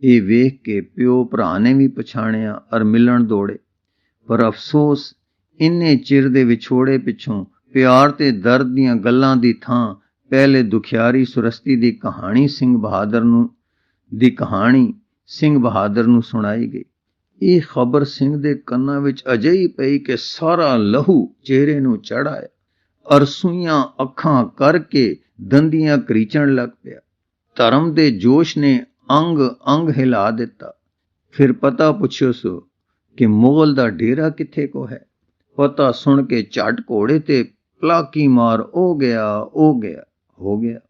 ਇਹ ਵੇਖ ਕੇ ਪਿਓ ਭਰਾ ਨੇ ਵੀ ਪਛਾਣਿਆ ਔਰ ਮਿਲਣ ਦੌੜੇ, ਪਰ ਅਫਸੋਸ ਇੰਨੇ ਚਿਰ ਦੇ ਵਿਛੋੜੇ ਪਿੱਛੋਂ ਪਿਆਰ ਤੇ ਦਰਦ ਦੀਆਂ ਗੱਲਾਂ ਦੀ ਥਾਂ ਪਹਿਲੇ ਦੁਖਿਆਰੀ ਸੁਰਸਤੀ ਦੀ ਕਹਾਣੀ ਸਿੰਘ ਬਹਾਦਰ ਨੂੰ ਦੀ ਕਹਾਣੀ ਸਿੰਘ ਬਹਾਦਰ ਨੂੰ ਸੁਣਾਈ ਗਈ। ਇਹ ਖਬਰ ਸਿੰਘ ਦੇ ਕੰਨਾਂ ਵਿੱਚ ਅਜੇ ਹੀ ਪਈ ਕਿ ਸਾਰਾ ਲਹੂ ਚਿਹਰੇ ਨੂੰ ਚੜ ਆਇਆ ਅਰ ਅੱਖਾਂ ਕਰਕੇ ਦੰਦੀਆਂ ਕਰੀਚਣ ਲੱਗ ਪਿਆ। ਧਰਮ ਦੇ ਜੋਸ਼ ਨੇ ਅੰਗ ਅੰਗ ਹਿਲਾ ਦਿੱਤਾ। ਫਿਰ ਪਤਾ ਪੁੱਛਿਓ ਸੋ ਕਿ ਮੁਗਲ ਦਾ ਡੇਰਾ ਕਿੱਥੇ ਕੋ ਹੈ? ਪਤਾ ਸੁਣ ਕੇ ਝਟ ਘੋੜੇ ਤੇ ਪਲਾਕੀ ਮਾਰ, ਉਹ ਗਿਆ ਉਹ ਗਿਆ, ਹੋ ਗਿਆ।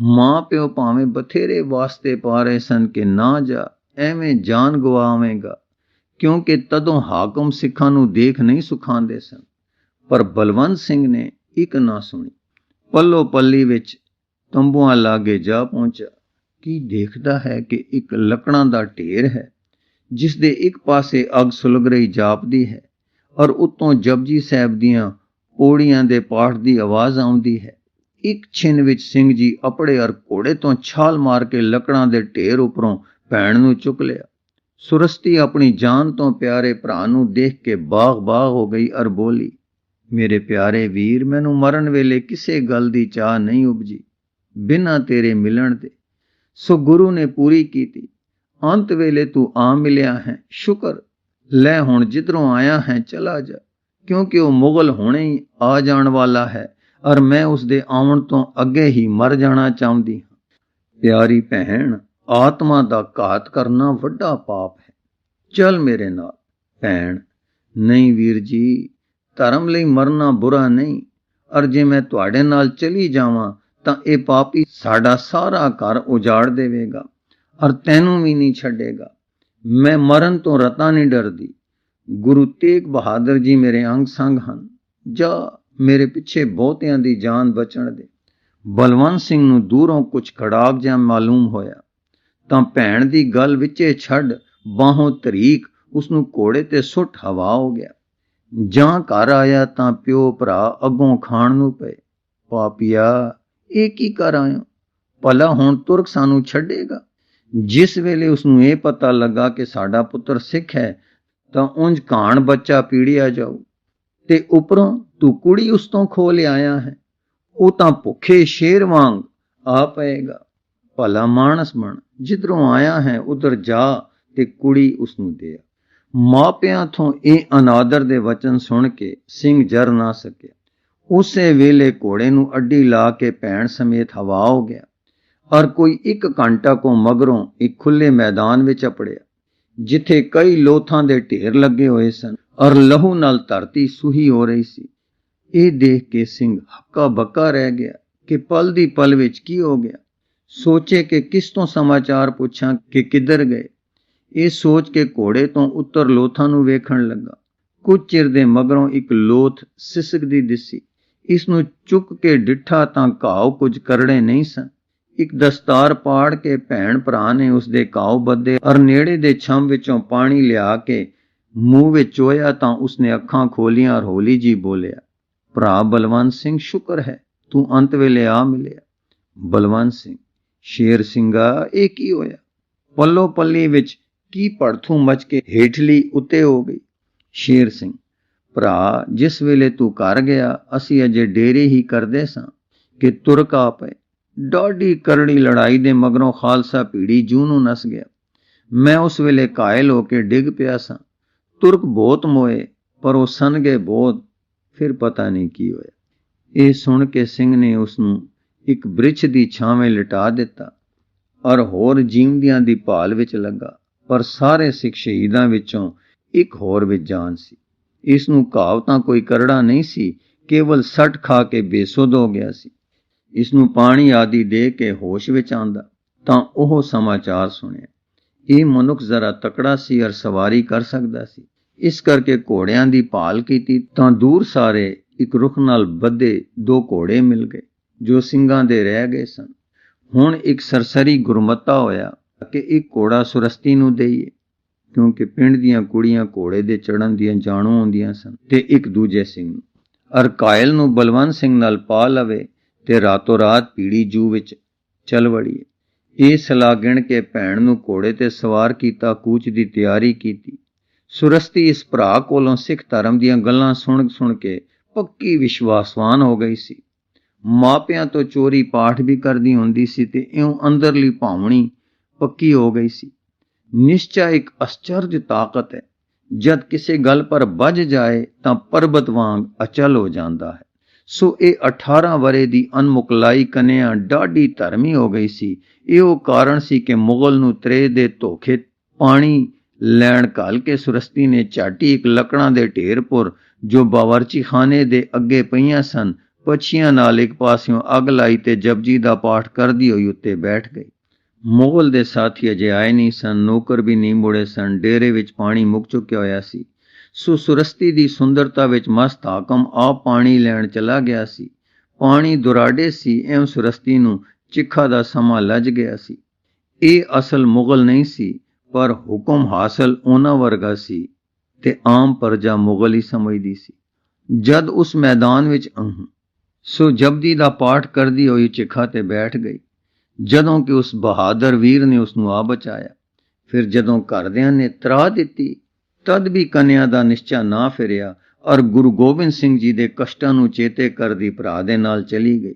ਮਾਂ ਪਿਓ ਭਾਵੇਂ ਬਥੇਰੇ ਵਾਸਤੇ ਪਾ ਰਹੇ ਸਨ ਕਿ ਨਾ ਜਾ, ਐਵੇਂ ਜਾਨ ਗਵਾਵੇਂਗਾ। ਕਿਉਂਕਿ ਤਦੋਂ ਹਾਕਮ ਸਿੱਖਾਂ ਨੂੰ ਦੇਖ ਨਹੀਂ ਸੁਖਾਂਦੇ ਸਨ। ਪਰ ਬਲਵੰਤ ਸਿੰਘ ਨੇ ਇੱਕ ਨਾ ਸੁਣੀ। ਪੱਲੋ ਪੱਲੀ ਵਿੱਚ ਤੰਬੂਆਂ ਲਾਗੇ ਜਾ ਪਹੁੰਚਾ ਕੀ ਦੇਖਦਾ ਹੈ ਕਿ ਇੱਕ ਲੱਕੜਾਂ ਦਾ ਢੇਰ ਹੈ, ਜਿਸ ਦੇ ਇੱਕ ਪਾਸੇ ਅੱਗ ਸੁਲਗ ਰਹੀ ਜਾਪਦੀ ਹੈ ਔਰ ਉੱਤੋਂ ਜਪਜੀ ਸਾਹਿਬ ਦੀਆਂ ਪੌੜੀਆਂ ਦੇ ਪਾਠ ਦੀ ਆਵਾਜ਼ ਆਉਂਦੀ ਹੈ। ਇੱਕ ਛਿਨ ਵਿੱਚ ਸਿੰਘ ਜੀ ਅਪੜੇ ਅਰ ਘੋੜੇ ਤੋਂ ਛਾਲ ਮਾਰ ਕੇ ਲੱਕੜਾਂ ਦੇ ਢੇਰ ਉੱਪਰੋਂ ਭੈਣ ਨੂੰ ਚੁੱਕ ਲਿਆ। ਸੁਰਸਤੀ ਆਪਣੀ ਜਾਨ ਤੋਂ ਪਿਆਰੇ ਭਰਾ ਨੂੰ ਦੇਖ ਕੇ ਬਾਗ-ਬਾਗ ਹੋ ਗਈ ਔਰ ਬੋਲੀ, ਮੇਰੇ ਪਿਆਰੇ ਵੀਰ, ਮੈਨੂੰ ਮਰਨ ਵੇਲੇ ਕਿਸੇ ਗੱਲ ਦੀ ਚਾਹ ਨਹੀਂ ਉਪਜੀ, ਬਿਨਾਂ ਤੇਰੇ ਮਿਲਣ ਦੇ। ਸੋ ਗੁਰੂ ਨੇ ਪੂਰੀ ਕੀਤੀ। ਅੰਤ ਵੇਲੇ ਤੂੰ ਆ ਮਿਲਿਆ ਹੈ, ਸ਼ੁਕਰ। ਲੈ ਹੁਣ ਜਿੱਧਰੋਂ ਆਇਆ ਹੈ, ਚਲਾ ਜਾ, ਕਿਉਂਕਿ ਉਹ ਮੁਗਲ ਹੁਣੇ ਹੀ ਆ ਜਾਣ ਵਾਲਾ ਹੈ। ਔਰ ਮੈਂ ਉਸ ਦੇ ਆਉਣ ਤੋਂ ਅੱਗੇ ਹੀ ਮਰ ਜਾਣਾ ਚਾਹੁੰਦੀ ਹਾਂ। ਪਿਆਰੀ ਭੈਣ, ਆਤਮਾ ਦਾ ਘਾਤ ਕਰਨਾ ਵੱਡਾ ਪਾਪ ਹੈ। ਚੱਲ ਮੇਰੇ ਨਾਲ, ਭੈਣ। ਨਹੀਂ ਵੀਰ ਜੀ, ਧਰਮ ਲਈ ਮਰਨਾ ਬੁਰਾ ਨਹੀਂ। ਔਰ ਜੇ ਮੈਂ ਤੁਹਾਡੇ ਨਾਲ ਚਲੀ ਜਾਵਾਂ, ਤਾਂ ਇਹ ਪਾਪੀ ਸਾਡਾ ਸਾਰਾ ਘਰ ਉਜਾੜ ਦੇਵੇਗਾ ਔਰ ਤੈਨੂੰ ਵੀ ਨਹੀਂ ਛੱਡੇਗਾ। ਮੈਂ ਮਰਨ ਤੋਂ ਰਤਾ ਨਹੀਂ ਡਰਦੀ। ਗੁਰੂ ਤੇਗ ਬਹਾਦਰ ਜੀ ਮੇਰੇ ਅੰਗ ਸੰਗ ਹਨ। ਜਾ ਮੇਰੇ ਪਿੱਛੇ ਬਹੁਤਿਆਂ ਦੀ ਜਾਨ ਬਚਣ ਦੇ। ਬਲਵੰਤ ਸਿੰਘ ਨੂੰ ਦੂਰੋਂ ਕੁਝ ਖੜਾਕ ਜਿਹਾ ਮਾਲੂਮ ਹੋਇਆ। ਤਾਂ ਭੈਣ ਦੀ ਗੱਲ ਵਿੱਚੇ ਛੱਡ ਬਾਹੋਂ ਤਰੀਕ ਉਸ ਨੂੰ ਕੋੜੇ ਤੇ ਸੁੱਟ ਹਵਾ ਹੋ ਗਿਆ। ਜਾਂ ਘਰ ਆਇਆ ਤਾਂ ਪਿਓ ਭਰਾ ਅੱਗੋਂ ਖਾਣ ਨੂੰ ਪਏ। ਪਾਪੀਆ, ਇਹ ਕੀ ਕਰ ਆਇਓ? ਭਲਾ ਹੁਣ ਤੁਰਕ ਸਾਨੂੰ ਛੱਡੇਗਾ। ਜਿਸ ਵੇਲੇ ਉਸ ਨੂੰ ਇਹ ਪਤਾ ਲੱਗਾ ਕਿ ਸਾਡਾ ਪੁੱਤਰ ਸਿੱਖ ਹੈ, ਤਾਂ ਉਂਝ ਕਾਣ ਬੱਚਾ ਪੀੜਿਆ ਜਾਊ। ਤੇ ਉਪਰੋਂ ਤੂੰ ਕੁੜੀ ਉਸ ਤੋਂ ਖੋ ਲਿਆਇਆ ਹੈ। ਉਹ ਤਾਂ ਭੁੱਖੇ ਸ਼ੇਰ ਵਾਂਗ ਆ ਪਏਗਾ। ਭਲਾ ਮਾਨਸ ਬਣ, ਜਿੱਧਰੋਂ ਆਇਆ ਹੈ, ਉਧਰ ਜਾ ਤੇ ਕੁੜੀ ਉਸ ਨੂੰ ਦੇ ਮਾਪਿਆਂ ਤੋਂ ਇਹ ਅਨਾਦਰ ਦੇ ਵਚਨ ਸੁਣ ਕੇ ਸਿੰਘ ਜਰ ਨਾ ਸਕਿਆ। ਉਸੇ ਵੇਲੇ ਘੋੜੇ ਨੂੰ ਅੱਡੀ ਲਾ ਕੇ ਭੈਣ ਸਮੇਤ ਹਵਾ ਹੋ ਗਿਆ। ਔਰ ਕੋਈ ਇੱਕ ਘੰਟਾ ਕੋ ਮਗਰੋਂ ਇੱਕ ਖੁੱਲੇ ਮੈਦਾਨ ਵਿੱਚ ਅਪੜਿਆ, ਜਿੱਥੇ ਕਈ ਲੋਥਾਂ ਦੇ ਢੇਰ ਲੱਗੇ ਹੋਏ ਸਨ। ਔਰ ਲਹੂ ਨਾਲ ਧਰਤੀ ਸੁਹੀ ਹੋ ਰਹੀ ਸੀ। ਇਹ ਦੇਖ ਕੇ ਸਿੰਘ ਹੱਕਾ ਬੱਕਾ ਰਹਿ ਗਿਆ ਕਿ ਪਲ ਦੀ ਪਲ ਵਿੱਚ ਕੀ ਹੋ ਗਿਆ। ਸੋਚੇ ਕਿ ਕਿਸ ਤੋਂ ਸਮਾਚਾਰ ਪੁੱਛਾਂ ਕਿ ਕਿੱਧਰ ਗਏ। ਇਹ ਸੋਚ ਕੇ ਘੋੜੇ ਤੋਂ ਉੱਤਰ ਲੋਥਾਂ ਨੂੰ ਵੇਖਣ ਲੱਗਾ। ਕੁਝ ਚਿਰ ਦੇ ਮਗਰੋਂ ਇੱਕ ਲੋਥ ਸਿਸਕਦੀ ਦਿਸੀ। ਇਸ ਨੂੰ ਚੁੱਕ ਕੇ ਡਿੱਠਾ ਤਾਂ ਘਾਉ ਕੁਝ ਕਰੜੇ ਨਹੀਂ ਸਨ। ਇੱਕ ਦਸਤਾਰ ਪਾੜ ਕੇ ਭੈਣ ਭਰਾ ਨੇ ਉਸ ਦੇ ਘਾਉ ਬੱਦੇ ਔਰ ਨੇੜੇ ਦੇ ਛੰਮ ਵਿੱਚੋਂ ਪਾਣੀ ਲਿਆ ਕੇ ਮੂੰਹ ਵਿੱਚ ਚੋਇਆ ਤਾਂ ਉਸਨੇ ਅੱਖਾਂ ਖੋਲੀਆਂ ਔਰ ਹੌਲੀ ਜੀ ਬੋਲਿਆ ਭਰਾ ਬਲਵੰਤ ਸਿੰਘ ਸ਼ੁਕਰ ਹੈ, ਤੂੰ ਅੰਤ ਵੇਲੇ ਆ ਮਿਲਿਆ। ਬਲਵੰਤ ਸਿੰਘ, ਸ਼ੇਰ ਸਿੰਘਾ, ਇਹ ਕੀ ਹੋਇਆ? ਪੱਲੋ ਪੱਲੀ ਵਿੱਚ ਕੀ ਪੜਥੂ ਮਚ ਕੇ ਹੇਠਲੀ ਉੱਤੇ ਹੋ ਗਈ? ਸ਼ੇਰ ਸਿੰਘ, ਭਰਾ, ਜਿਸ ਵੇਲੇ ਤੂੰ ਘਰ ਗਿਆ, ਅਸੀਂ ਅਜੇ ਡੇਰੇ ਹੀ ਕਰਦੇ ਸਾਂ ਕਿ ਤੁਰਕ ਆ ਪਏ। ਡਾਢੀ ਕਰੜੀ ਲੜਾਈ ਦੇ ਮਗਰੋਂ ਖਾਲਸਾ ਪੀੜੀ ਜੂ ਨੂੰ ਨਸ ਗਿਆ। ਮੈਂ ਉਸ ਵੇਲੇ ਕਾਇਲ ਹੋ ਕੇ ਡਿੱਗ ਪਿਆ ਸਾਂ। ਤੁਰਕ ਬਹੁਤ ਮੋਏ, ਪਰ ਉਹ ਸਨ ਗਏ ਬਹੁਤ। ਫਿਰ ਪਤਾ ਨਹੀਂ ਕੀ ਹੋਇਆ। ਇਹ ਸੁਣ ਕੇ ਸਿੰਘ ਨੇ ਉਸ ਨੂੰ ਇੱਕ ਬ੍ਰਿਛ ਦੀ ਛਾਵੇਂ ਲਿਟਾ ਦਿੱਤਾ ਔਰ ਹੋਰ ਜੀਵਦਿਆਂ ਦੀ ਭਾਲ ਵਿੱਚ ਲੱਗਾ, ਪਰ ਸਾਰੇ ਸਿੱਖ ਸ਼ਹੀਦਾਂ ਵਿੱਚੋਂ ਇੱਕ ਹੋਰ ਵਿੱਚ ਜਾਨ ਸੀ। ਇਸ ਨੂੰ ਘਾਵ ਤਾਂ ਕੋਈ ਕਰੜਾ ਨਹੀਂ ਸੀ, ਕੇਵਲ ਸੱਟ ਖਾ ਕੇ ਬੇਸੁੱਧ ਹੋ ਗਿਆ ਸੀ। ਇਸ ਨੂੰ ਪਾਣੀ ਆਦਿ ਦੇ ਕੇ ਹੋਸ਼ ਵਿੱਚ ਆਂਦਾ ਤਾਂ ਉਹ ਸਮਾਚਾਰ ਸੁਣਿਆ। ਇਹ ਮਨੁੱਖ ਜ਼ਰਾ ਤਕੜਾ ਸੀ ਔਰ ਸਵਾਰੀ ਕਰ ਸਕਦਾ ਸੀ। ਇਸ ਕਰਕੇ ਘੋੜਿਆਂ ਦੀ ਭਾਲ ਕੀਤੀ ਤਾਂ ਦੂਰ ਸਾਰੇ ਇੱਕ ਰੁੱਖ ਨਾਲ ਬੱਧੇ ਦੋ ਘੋੜੇ ਮਿਲ ਗਏ, ਜੋ ਸਿੰਘਾਂ ਦੇ ਰਹਿ ਗਏ ਸਨ। ਹੁਣ ਇੱਕ ਸਰਸਰੀ ਗੁਰਮਤਾ ਹੋਇਆ ਕਿ ਇੱਕ ਘੋੜਾ ਸੁਰਸਤੀ ਨੂੰ ਦੇਈਏ, ਕਿਉਂਕਿ ਪਿੰਡ ਦੀਆਂ ਕੁੜੀਆਂ ਘੋੜੇ ਦੇ ਚੜਨ ਦੀਆਂ ਜਾਣੂ ਹੁੰਦੀਆਂ ਸਨ ਤੇ ਇੱਕ ਦੂਜੇ ਸਿੰਘ ਨੂੰ। ਅਰਕਾਇਲ ਨੂੰ ਬਲਵੰਤ ਸਿੰਘ ਨਾਲ ਪਾ ਲਵੇ ਤੇ ਰਾਤੋਂ ਰਾਤ ਪੀੜੀ ਜੂ ਵਿੱਚ ਚਲ ਵੜੀਏ। ਇਹ ਸਲਾਹ ਗਿਣ ਕੇ ਭੈਣ ਨੂੰ ਘੋੜੇ ਤੇ ਸਵਾਰ ਕੀਤਾ, ਕੂਚ ਦੀ ਤਿਆਰੀ ਕੀਤੀ। ਸੁਰਸਤੀ ਇਸ ਭਰਾ ਕੋਲੋਂ ਸਿੱਖ ਧਰਮ ਦੀਆਂ ਗੱਲਾਂ ਸੁਣ ਸੁਣ ਕੇ ਪੱਕੀ ਵਿਸ਼ਵਾਸਵਾਨ ਹੋ ਗਈ ਸੀ। ਮਾਪਿਆਂ ਤੋਂ ਚੋਰੀ ਪਾਠ ਵੀ ਕਰਦੀ ਹੁੰਦੀ ਸੀ ਤੇ ਇਉਂ ਅੰਦਰਲੀ ਭਾਵਣੀ ਪੱਕੀ ਹੋ ਗਈ ਸੀ। ਨਿਸ਼ਚੈ ਇੱਕ ਅਚਰਜ ਤਾਕਤ ਹੈ। ਜਦ ਕਿਸੇ ਗੱਲ ਪਰ ਵੱਜ ਜਾਏ ਤਾਂ ਪਰਬਤ ਵਾਂਗ ਅਚਲ ਹੋ ਜਾਂਦਾ ਹੈ। ਸੋ ਇਹ 18 ਵਰੇ ਦੀ ਅਨਮੁਕਲਾਈ ਕਨਿਆ ਡਾਢੀ ਧਰਮੀ ਹੋ ਗਈ ਸੀ। ਇਹ ਉਹ ਕਾਰਨ ਸੀ ਕਿ ਮੁਗਲ ਨੂੰ ਤਰੇ ਦੇ ਧੋਖੇ, ਪਾਣੀ ਲੈਣ ਘਲ ਕੇ ਸੁਰਸਤੀ ਨੇ ਚਾਟੀ ਇੱਕ ਲੱਕੜਾਂ ਦੇ ਢੇਰਪੁਰ ਜੋ ਬਾਵਰਚੀ ਖਾਨੇ ਦੇ ਅੱਗੇ ਪਈਆਂ ਸਨ, ਪਛੀਆਂ ਨਾਲ ਇੱਕ ਪਾਸਿਓਂ ਅੱਗ ਲਾਈ ਤੇ ਜਪਜੀ ਦਾ ਪਾਠ ਕਰਦੀ ਹੋਈ ਉੱਤੇ ਬੈਠ ਗਈ। ਮੁਗਲ ਦੇ ਸਾਥੀ ਅਜੇ ਆਏ ਨਹੀਂ ਸਨ, ਨੌਕਰ ਵੀ ਨਹੀਂ ਮੁੜੇ ਸਨ, ਡੇਰੇ ਵਿੱਚ ਪਾਣੀ ਮੁੱਕ ਚੁੱਕਿਆ ਹੋਇਆ ਸੀ। ਸੋ ਸੁਰਸਤੀ ਦੀ ਸੁੰਦਰਤਾ ਵਿੱਚ ਮਸਤ ਹਾਕਮ ਆ ਪਾਣੀ ਲੈਣ ਚਲਾ ਗਿਆ ਸੀ। ਪਾਣੀ ਦੁਰਾਡੇ ਸੀ ਐਂ ਸੁਰਸਤੀ ਨੂੰ ਚਿੱਖਾ ਦਾ ਸਮਾਂ ਲੱਜ ਗਿਆ ਸੀ। ਇਹ ਅਸਲ ਮੁਗਲ ਨਹੀਂ ਸੀ। ਪਰ ਹੁਕਮ ਹਾਸਲ ਉਹਨਾਂ ਵਰਗਾ ਸੀ ਤੇ ਆਮ ਪਰਜਾ ਮੁਗਲ ਹੀ ਸਮਝਦੀ ਸੀ। ਜਦ ਉਸ ਮੈਦਾਨ ਵਿੱਚ ਅਹ, ਸੋ ਜਬਦੀ ਦਾ ਪਾਠ ਕਰਦੀ ਹੋਈ ਚਿੱਖਾ ਤੇ ਬੈਠ ਗਈ। ਜਦੋਂ ਕਿ ਉਸ ਬਹਾਦਰ ਵੀਰ ਨੇ ਉਸ ਨੂੰ ਆ ਬਚਾਇਆ। ਫਿਰ ਜਦੋਂ ਘਰਦਿਆਂ ਨੇ ਤਰਾ ਦਿੱਤੀ, ਤਦ ਵੀ ਕੰਨਿਆ ਦਾ ਨਿਸ਼ਚਾ ਨਾ ਫਿਰਿਆ ਔਰ ਗੁਰੂ ਗੋਬਿੰਦ ਸਿੰਘ ਜੀ ਦੇ ਕਸ਼ਟਾਂ ਨੂੰ ਚੇਤੇ ਕਰਦੀ ਭਰਾ ਦੇ ਨਾਲ ਚਲੀ ਗਈ।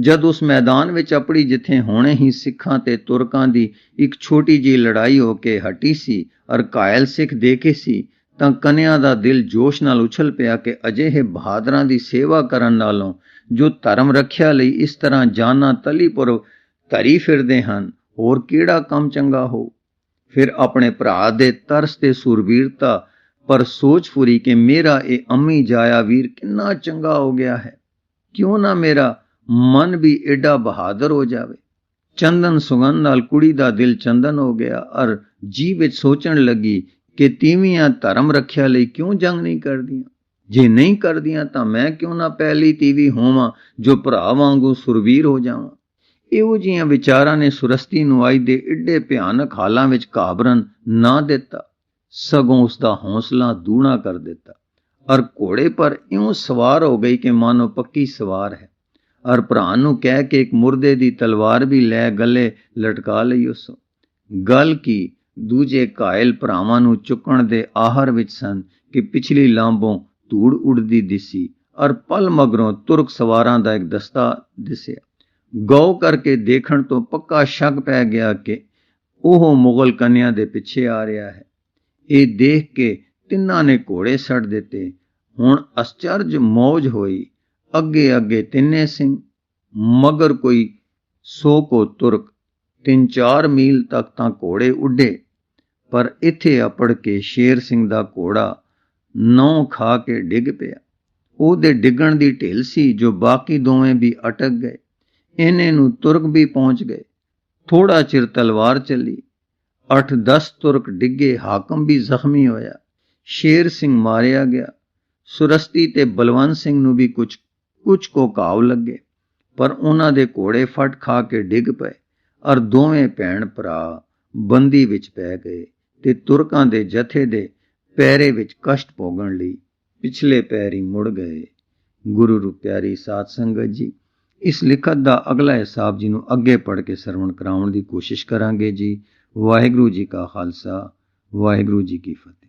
ਜਦ ਉਸ ਮੈਦਾਨ ਵਿੱਚ ਆਪਣੀ ਜਿੱਥੇ ਹੋਣੇ ਹੀ ਸਿੱਖਾਂ ਤੇ ਤੁਰਕਾਂ ਦੀ ਇੱਕ ਛੋਟੀ ਜੀ ਲੜਾਈ ਹੋ ਕੇ ਹਟੀ ਸੀ ਔਰ ਕਾਇਲ ਸਿੱਖ ਦੇਖੇ ਸੀ, ਤਾਂ ਕਨਿਆ ਦਾ ਦਿਲ ਜੋਸ਼ ਨਾਲ ਉਛਲ ਪਿਆ ਕਿ ਅਜਿਹੇ ਬਹਾਦਰਾਂ ਦੀ ਸੇਵਾ ਕਰਨ ਨਾਲੋਂ ਜੋ ਧਰਮ ਰੱਖਿਆ ਲਈ ਇਸ ਤਰ੍ਹਾਂ ਜਾਨਾਂ ਤਲੀਪੁਰ ਧਰੀ ਫਿਰਦੇ ਹਨ, ਹੋਰ ਕਿਹੜਾ ਕੰਮ ਚੰਗਾ ਹੋ? ਫਿਰ ਆਪਣੇ ਭਰਾ ਦੇ ਤਰਸ ਤੇ ਸੂਰਬੀਰਤਾ ਪਰ ਸੋਚ ਫੁਰੀ ਕਿ ਮੇਰਾ ਇਹ ਅੰਮੀ ਜਾਇਆ ਵੀਰ ਕਿੰਨਾ ਚੰਗਾ ਹੋ ਗਿਆ ਹੈ। ਕਿਉਂ ਨਾ ਮੇਰਾ ਮਨ ਵੀ ਐਡਾ ਬਹਾਦਰ ਹੋ ਜਾਵੇ। ਚੰਦਨ ਸੁਗੰਧ ਨਾਲ ਕੁੜੀ ਦਾ ਦਿਲ ਚੰਦਨ ਹੋ ਗਿਆ ਔਰ ਜੀ ਵਿੱਚ ਸੋਚਣ ਲੱਗੀ ਕਿ ਤੀਵੀਆਂ ਧਰਮ ਰੱਖਿਆ ਲਈ ਕਿਉਂ ਜੰਗ ਨਹੀਂ ਕਰਦੀਆਂ। ਜੇ ਨਹੀਂ ਕਰਦੀਆਂ ਤਾਂ ਮੈਂ ਕਿਉਂ ਨਾ ਪਹਿਲੀ ਤੀਵੀ ਹੋਵਾਂ, ਜੋ ਭਰਾ ਵਾਂਗੂ ਸੁਰਵੀਰ ਹੋ ਜਾਵਾਂ? ਇਹੋ ਜਿਹੀਆਂ ਵਿਚਾਰਾਂ ਨੇ ਸੁਰਸਤੀ ਨੂੰ ਆਈ ਦੇ ਏਡੇ ਭਿਆਨਕ ਹਾਲਾਂ ਵਿੱਚ ਘਾਬਰਨ ਨਾ ਦਿੱਤਾ। ਸਗੋਂ ਉਸ ਦਾ ਹੌਸਲਾ ਦੂਣਾ ਕਰ ਦਿੱਤਾ। ਔਰ ਘੋੜੇ ਪਰ ਇਉਂ ਸਵਾਰ ਹੋ ਗਈ ਕਿ ਮਾਨੋ ਪੱਕੀ ਸਵਾਰ ਹੈ। ਔਰ ਭਰਾ ਨੂੰ ਕਹਿ ਕੇ ਇੱਕ ਮੁਰਦੇ ਦੀ ਤਲਵਾਰ ਵੀ ਲੈ ਗਲੇ ਲਟਕਾ ਲਈ ਉਸ ਗੱਲ ਕੀ? ਦੂਜੇ ਕਾਇਲ ਭਰਾਵਾਂ ਨੂੰ ਚੁੱਕਣ ਦੇ ਆਹਰ ਵਿੱਚ ਸਨ ਕਿ ਪਿਛਲੀ ਲਾਂਬੋਂ ਧੂੜ ਉੱਡਦੀ ਦਿਸੀ ਔਰ ਪਲ ਮਗਰੋਂ ਤੁਰਕ ਸਵਾਰਾਂ ਦਾ ਇੱਕ ਦਸਤਾ ਦਿਸਿਆ। ਗੌ ਕਰਕੇ ਦੇਖਣ ਤੋਂ ਪੱਕਾ ਸ਼ੱਕ ਪੈ ਗਿਆ ਕਿ ਉਹ ਮੁਗਲ ਕੰਨਿਆ ਦੇ ਪਿੱਛੇ ਆ ਰਿਹਾ ਹੈ। ਇਹ ਦੇਖ ਕੇ ਤਿੰਨਾਂ ਨੇ ਘੋੜੇ ਛੱਡ ਦਿੱਤੇ। ਹੁਣ ਅਸਚਰਜ ਮੌਜ ਹੋਈ। ਅੱਗੇ ਅੱਗੇ ਤਿੰਨੇ ਸਿੰਘ, ਮਗਰ ਕੋਈ ਸੋ ਕੋ ਤੁਰਕ ਤਿੰਨ ਚਾਰ ਮੀਲ ਤੱਕ ਤਾਂ ਘੋੜੇ ਉੱਡੇ, ਪਰ ਇੱਥੇ ਅਪੜ ਕੇ ਸ਼ੇਰ ਸਿੰਘ ਦਾ ਘੋੜਾ ਨੌ ਖਾ ਕੇ ਡਿੱਗ ਪਿਆ। ਉਹਦੇ ਡਿੱਗਣ ਦੀ ਢਿੱਲ ਸੀ, ਜੋ ਬਾਕੀ ਦੋਵੇਂ ਵੀ ਅਟਕ ਗਏ। ਇਹਨੇ ਨੂੰ ਤੁਰਕ ਵੀ ਪਹੁੰਚ ਗਏ। ਥੋੜਾ ਚਿਰ ਤਲਵਾਰ ਚੱਲੀ। 8-10 ਤੁਰਕ ਡਿੱਗੇ, ਹਾਕਮ ਵੀ ਜ਼ਖਮੀ ਹੋਇਆ। ਸ਼ੇਰ ਸਿੰਘ ਮਾਰਿਆ ਗਿਆ। ਸੁਰਸਤੀ ਤੇ ਬਲਵੰਤ ਸਿੰਘ ਨੂੰ ਵੀ ਕੁਝ ਕੁਝ ਕੋ ਘਾਵ ਲੱਗੇ, ਪਰ ਉਹਨਾਂ ਦੇ ਘੋੜੇ ਫਟ ਖਾ ਕੇ ਡਿੱਗ ਪਏ ਔਰ ਦੋਵੇਂ ਭੈਣ ਭਰਾ ਬੰਦੀ ਵਿੱਚ ਪੈ ਗਏ ਤੇ ਤੁਰਕਾਂ ਦੇ ਜਥੇ ਦੇ ਪੈਰੇ ਵਿੱਚ ਕਸ਼ਟ ਭੋਗਣ ਲਈ ਪਿਛਲੇ ਪੈਰੀ ਮੁੜ ਗਏ। ਗੁਰੂ ਰੂ ਪਿਆਰੀ ਸਾਧ ਸੰਗਤ ਜੀ, ਇਸ ਲਿਖਤ ਦਾ ਅਗਲਾ ਹਿਸਾਬ ਜੀ ਨੂੰ ਅੱਗੇ ਪੜ੍ਹ ਕੇ ਸਰਵਣ ਕਰਾਉਣ ਦੀ ਕੋਸ਼ਿਸ਼ ਕਰਾਂਗੇ ਜੀ। ਵਾਹਿਗੁਰੂ ਜੀ ਕਾ ਖਾਲਸਾ, ਵਾਹਿਗੁਰੂ ਜੀ ਕੀ ਫਤਿਹ।